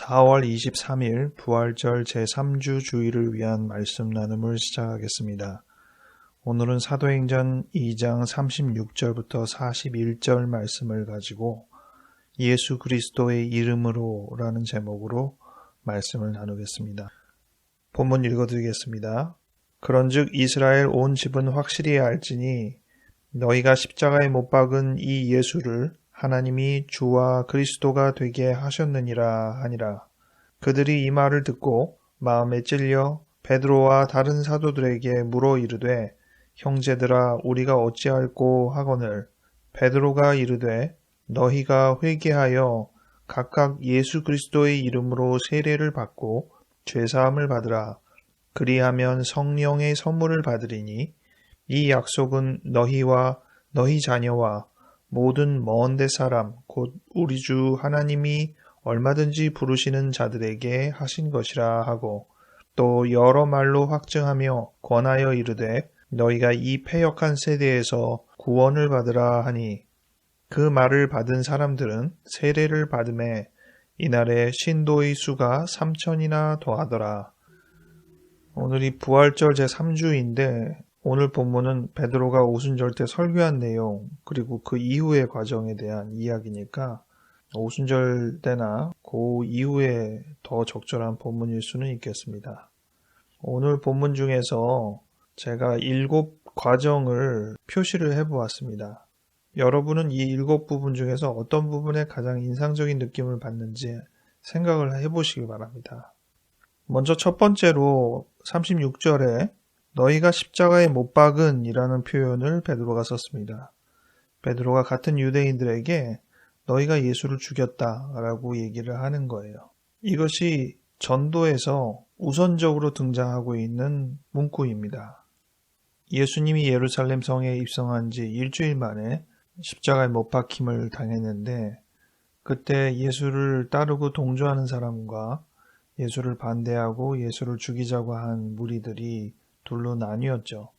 4월 23일 부활절 제3주 주일을 위한 말씀 나눔을 시작하겠습니다. 오늘은 사도행전 2장 36절부터 41절 말씀을 가지고 예수 그리스도의 이름으로 라는 제목으로 말씀을 나누겠습니다. 본문 읽어드리겠습니다. 그런즉 이스라엘 온 집은 확실히 알지니 너희가 십자가에 못 박은 이 예수를 하나님이 주와 그리스도가 되게 하셨느니라 하니라. 그들이 이 말을 듣고 마음에 찔려 베드로와 다른 사도들에게 물어 이르되 형제들아 우리가 어찌할꼬 하거늘 베드로가 이르되 너희가 회개하여 각각 예수 그리스도의 이름으로 세례를 받고 죄 사함을 받으라 그리하면 성령의 선물을 받으리니 이 약속은 너희와 너희 자녀와 모든 먼데 사람 곧 우리 주 하나님이 얼마든지 부르시는 자들에게 하신 것이라 하고 또 여러 말로 확증하며 권하여 이르되 너희가 이 패역한 세대에서 구원을 받으라 하니 그 말을 받은 사람들은 세례를 받음에 이날에 신도의 수가 삼천이나 더하더라. 오늘이 부활절 제3주인데 오늘 본문은 베드로가 오순절 때 설교한 내용 그리고 그 이후의 과정에 대한 이야기니까 오순절 때나 그 이후에 더 적절한 본문일 수는 있겠습니다. 오늘 본문 중에서 제가 일곱 과정을 표시를 해 보았습니다. 여러분은 이 일곱 부분 중에서 어떤 부분에 가장 인상적인 느낌을 받는지 생각을 해 보시기 바랍니다. 먼저 첫 번째로 36절에 너희가 십자가에 못 박은 이라는 표현을 베드로가 썼습니다. 베드로가 같은 유대인들에게 너희가 예수를 죽였다 라고 얘기를 하는 거예요. 이것이 전도에서 우선적으로 등장하고 있는 문구입니다. 예수님이 예루살렘 성에 입성한 지 일주일 만에 십자가에 못 박힘을 당했는데 그때 예수를 따르고 동조하는 사람과 예수를 반대하고 예수를 죽이자고 한 무리들이 둘로 나뉘었죠.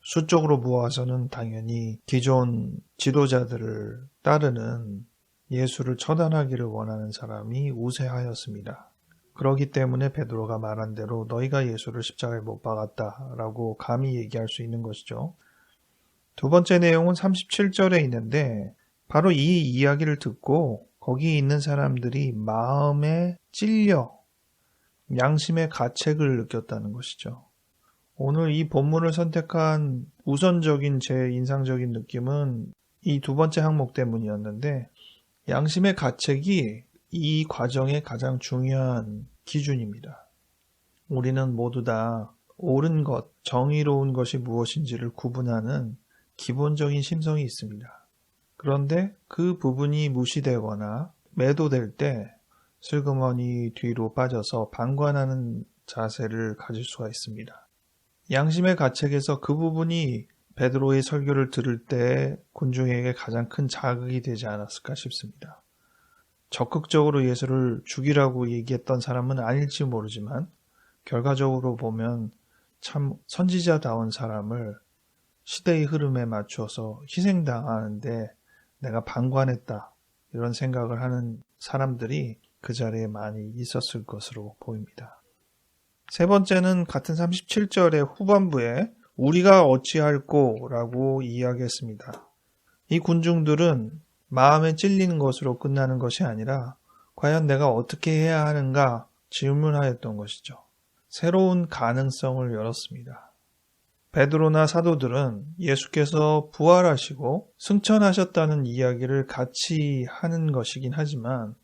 수적으로 보아서는 당연히 기존 지도자들을 따르는 예수를 처단하기를 원하는 사람이 우세하였습니다. 그러기 때문에 베드로가 말한 대로 너희가 예수를 십자가에 못 박았다라고 감히 얘기할 수 있는 것이죠. 두 번째 내용은 37절에 있는데 바로 이 이야기를 듣고 거기 있는 사람들이 마음에 찔려 양심의 가책을 느꼈다는 것이죠. 오늘 이 본문을 선택한 우선적인 제 인상적인 느낌은 이 두 번째 항목 때문이었는데 양심의 가책이 이 과정의 가장 중요한 기준입니다. 우리는 모두 다 옳은 것, 정의로운 것이 무엇인지를 구분하는 기본적인 심성이 있습니다. 그런데 그 부분이 무시되거나 매도될 때 슬그머니 뒤로 빠져서 방관하는 자세를 가질 수가 있습니다. 양심의 가책에서 그 부분이 베드로의 설교를 들을 때 군중에게 가장 큰 자극이 되지 않았을까 싶습니다. 적극적으로 예수를 죽이라고 얘기했던 사람은 아닐지 모르지만 결과적으로 보면 참 선지자다운 사람을 시대의 흐름에 맞춰서 희생당하는데 내가 방관했다 이런 생각을 하는 사람들이 그 자리에 많이 있었을 것으로 보입니다. 세 번째는 같은 37절의 후반부에 우리가 어찌할꼬 라고 이야기했습니다. 이 군중들은 마음에 찔리는 것으로 끝나는 것이 아니라 과연 내가 어떻게 해야 하는가 질문하였던 것이죠. 새로운 가능성을 열었습니다. 베드로나 사도들은 예수께서 부활하시고 승천하셨다는 이야기를 같이 하는 것이긴 하지만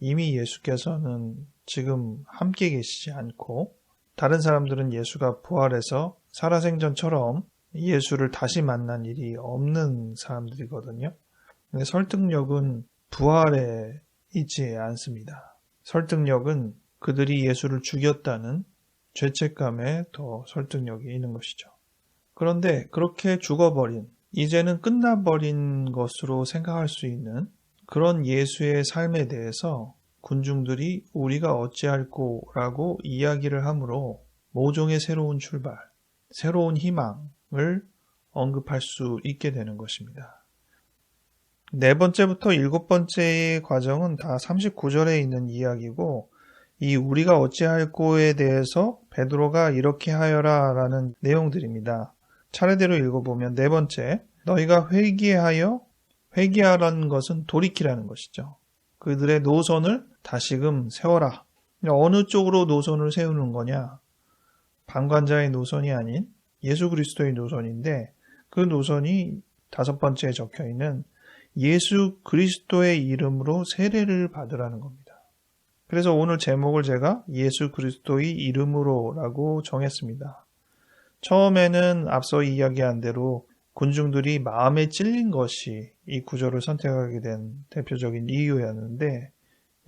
이미 예수께서는 지금 함께 계시지 않고 다른 사람들은 예수가 부활해서 살아생전처럼 예수를 다시 만난 일이 없는 사람들이거든요. 근데 설득력은 부활에 있지 않습니다. 설득력은 그들이 예수를 죽였다는 죄책감에 더 설득력이 있는 것이죠. 그런데 그렇게 죽어버린, 이제는 끝나버린 것으로 생각할 수 있는 그런 예수의 삶에 대해서 군중들이 우리가 어찌할꼬라고 이야기를 하므로 모종의 새로운 출발, 새로운 희망을 언급할 수 있게 되는 것입니다. 네 번째부터 일곱 번째의 과정은 다 39절에 있는 이야기고 이 우리가 어찌할꼬에 대해서 베드로가 이렇게 하여라 라는 내용들입니다. 차례대로 읽어보면 네 번째 너희가 회개하여 회개하라는 것은 돌이키라는 것이죠. 그들의 노선을 다시금 세워라. 어느 쪽으로 노선을 세우는 거냐? 방관자의 노선이 아닌 예수 그리스도의 노선인데 그 노선이 다섯 번째에 적혀 있는 예수 그리스도의 이름으로 세례를 받으라는 겁니다. 그래서 오늘 제목을 제가 예수 그리스도의 이름으로라고 정했습니다. 처음에는 앞서 이야기한 대로 군중들이 마음에 찔린 것이 이 구절을 선택하게 된 대표적인 이유였는데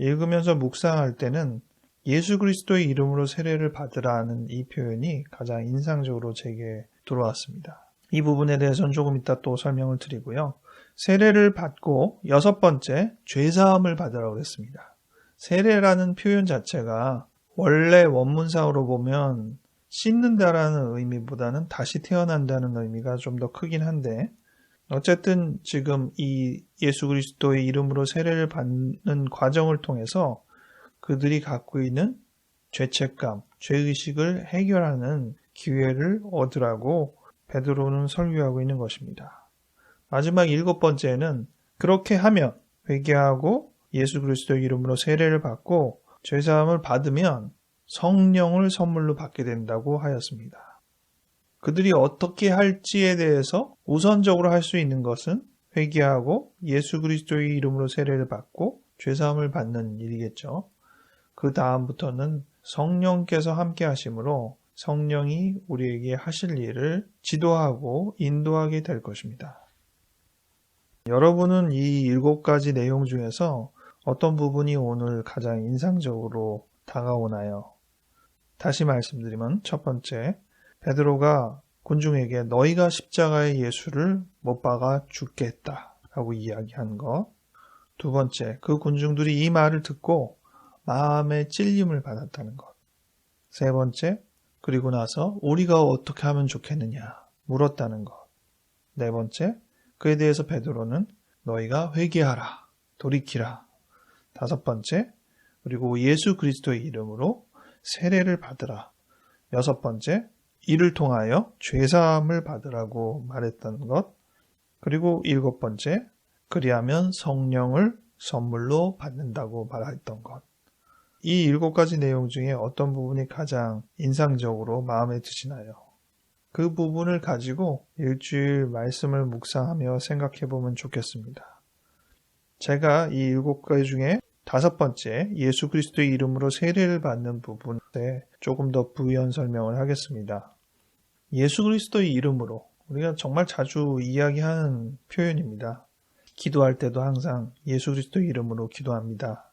읽으면서 묵상할 때는 예수 그리스도의 이름으로 세례를 받으라는 이 표현이 가장 인상적으로 제게 들어왔습니다. 이 부분에 대해서는 조금 이따 또 설명을 드리고요. 세례를 받고 여섯 번째 죄사함을 받으라고 했습니다. 세례라는 표현 자체가 원래 원문상으로 보면 씻는다라는 의미보다는 다시 태어난다는 의미가 좀 더 크긴 한데 어쨌든 지금 이 예수 그리스도의 이름으로 세례를 받는 과정을 통해서 그들이 갖고 있는 죄책감, 죄의식을 해결하는 기회를 얻으라고 베드로는 설교하고 있는 것입니다. 마지막 일곱 번째는 그렇게 하면 회개하고 예수 그리스도의 이름으로 세례를 받고 죄 사함을 받으면 성령을 선물로 받게 된다고 하였습니다. 그들이 어떻게 할지에 대해서 우선적으로 할 수 있는 것은 회개하고 예수 그리스도의 이름으로 세례를 받고 죄사함을 받는 일이겠죠. 그 다음부터는 성령께서 함께 하심으로 성령이 우리에게 하실 일을 지도하고 인도하게 될 것입니다. 여러분은 이 일곱 가지 내용 중에서 어떤 부분이 오늘 가장 인상적으로 다가오나요? 다시 말씀드리면 첫 번째, 베드로가 군중에게 너희가 십자가의 예수를 못 박아 죽겠다 라고 이야기한 것. 두 번째, 그 군중들이 이 말을 듣고 마음의 찔림을 받았다는 것. 세 번째, 그리고 나서 우리가 어떻게 하면 좋겠느냐 물었다는 것. 네 번째, 그에 대해서 베드로는 너희가 회개하라, 돌이키라. 다섯 번째, 그리고 예수 그리스도의 이름으로 세례를 받으라. 여섯 번째, 이를 통하여 죄사함을 받으라고 말했던 것. 그리고 일곱 번째, 그리하면 성령을 선물로 받는다고 말했던 것. 이 일곱 가지 내용 중에 어떤 부분이 가장 인상적으로 마음에 드시나요? 그 부분을 가지고 일주일 말씀을 묵상하며 생각해 보면 좋겠습니다. 제가 이 일곱 가지 중에 다섯 번째, 예수 그리스도의 이름으로 세례를 받는 부분에 조금 더 부연 설명을 하겠습니다. 예수 그리스도의 이름으로 우리가 정말 자주 이야기하는 표현입니다. 기도할 때도 항상 예수 그리스도의 이름으로 기도합니다.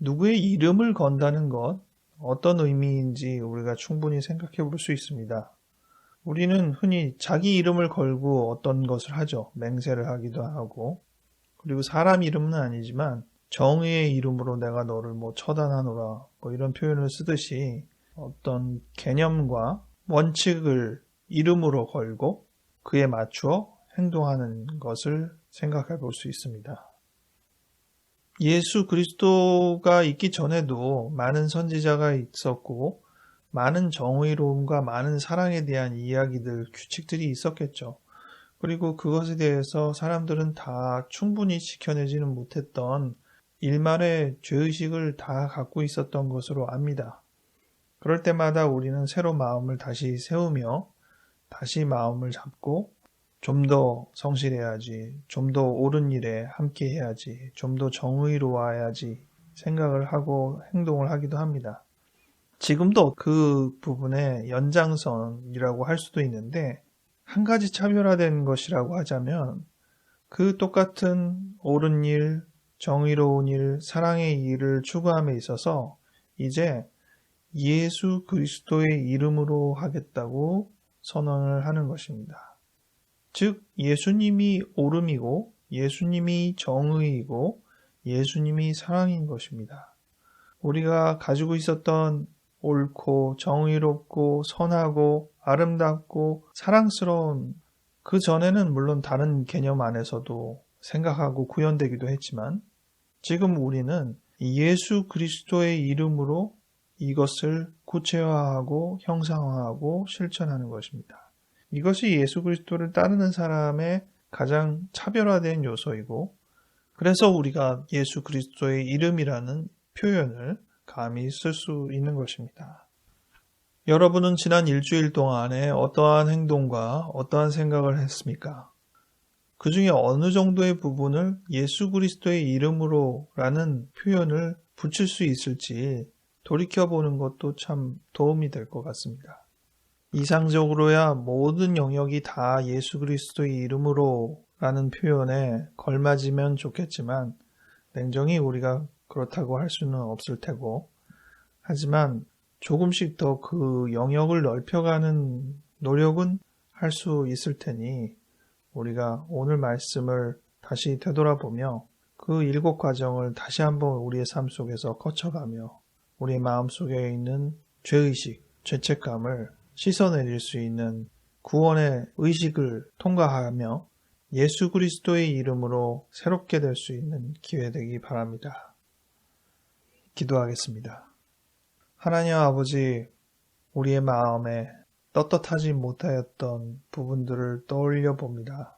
누구의 이름을 건다는 것, 어떤 의미인지 우리가 충분히 생각해 볼 수 있습니다. 우리는 흔히 자기 이름을 걸고 어떤 것을 하죠. 맹세를 하기도 하고. 그리고 사람 이름은 아니지만 정의의 이름으로 내가 너를 뭐 처단하노라 뭐 이런 표현을 쓰듯이 어떤 개념과 원칙을 이름으로 걸고 그에 맞추어 행동하는 것을 생각해 볼 수 있습니다. 예수 그리스도가 있기 전에도 많은 선지자가 있었고 많은 정의로움과 많은 사랑에 대한 이야기들, 규칙들이 있었겠죠. 그리고 그것에 대해서 사람들은 다 충분히 지켜내지는 못했던 일말의 죄의식을 다 갖고 있었던 것으로 압니다. 그럴 때마다 우리는 새로 마음을 다시 세우며 다시 마음을 잡고 좀 더 성실해야지, 좀 더 옳은 일에 함께 해야지, 좀 더 정의로워야지 생각을 하고 행동을 하기도 합니다. 지금도 그 부분의 연장선이라고 할 수도 있는데 한 가지 차별화된 것이라고 하자면 그 똑같은 옳은 일, 정의로운 일, 사랑의 일을 추구함에 있어서 이제 예수 그리스도의 이름으로 하겠다고 선언을 하는 것입니다. 즉, 예수님이 옳음이고, 예수님이 정의이고, 예수님이 사랑인 것입니다. 우리가 가지고 있었던 옳고, 정의롭고, 선하고, 아름답고, 사랑스러운 그 전에는 물론 다른 개념 안에서도 생각하고 구현되기도 했지만 지금 우리는 예수 그리스도의 이름으로 이것을 구체화하고 형상화하고 실천하는 것입니다. 이것이 예수 그리스도를 따르는 사람의 가장 차별화된 요소이고 그래서 우리가 예수 그리스도의 이름이라는 표현을 감히 쓸 수 있는 것입니다. 여러분은 지난 일주일 동안에 어떠한 행동과 어떠한 생각을 했습니까? 그 중에 어느 정도의 부분을 예수 그리스도의 이름으로 라는 표현을 붙일 수 있을지 돌이켜보는 것도 참 도움이 될 것 같습니다. 이상적으로야 모든 영역이 다 예수 그리스도의 이름으로 라는 표현에 걸맞으면 좋겠지만 냉정히 우리가 그렇다고 할 수는 없을 테고 하지만 조금씩 더 그 영역을 넓혀가는 노력은 할 수 있을 테니 우리가 오늘 말씀을 다시 되돌아보며 그 일곱 과정을 다시 한번 우리의 삶 속에서 거쳐가며 우리의 마음 속에 있는 죄의식, 죄책감을 씻어내릴 수 있는 구원의 의식을 통과하며 예수 그리스도의 이름으로 새롭게 될 수 있는 기회 되기 바랍니다. 기도하겠습니다. 하나님 아버지, 우리의 마음에 떳떳하지 못하였던 부분들을 떠올려 봅니다.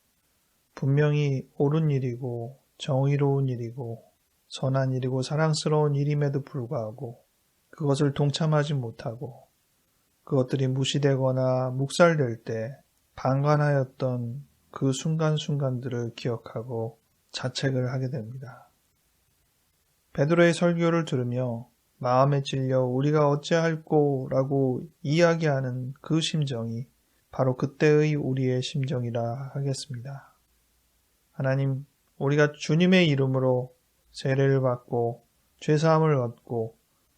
분명히 옳은 일이고 정의로운 일이고 선한 일이고 사랑스러운 일임에도 불구하고 그것을 동참하지 못하고 그것들이 무시되거나 묵살될 때 방관하였던 그 순간순간들을 기억하고 자책을 하게 됩니다. 베드로의 설교를 들으며 마음에 찔려 우리가 어찌할꼬라고 이야기하는 그 심정이 바로 그때의 우리의 심정이라 하겠습니다. 하나님, 우리가 주님의 이름으로 세례를 받고 죄사함을 얻고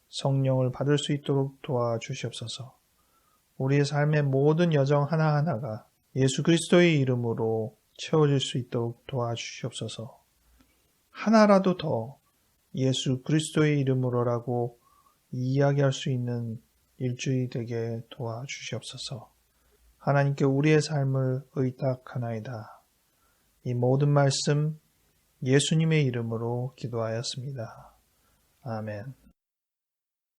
성령을 받을 수 있도록 도와주시옵소서. 우리의 삶의 모든 여정 하나하나가 예수 그리스도의 이름으로 채워질 수 있도록 도와주시옵소서. 하나라도 더 예수 그리스도의 이름으로라고 이야기할 수 있는 일주일이 되게 도와주시옵소서. 하나님께 우리의 삶을 의탁하나이다. 이 모든 말씀 예수님의 이름으로 기도하였습니다. 아멘.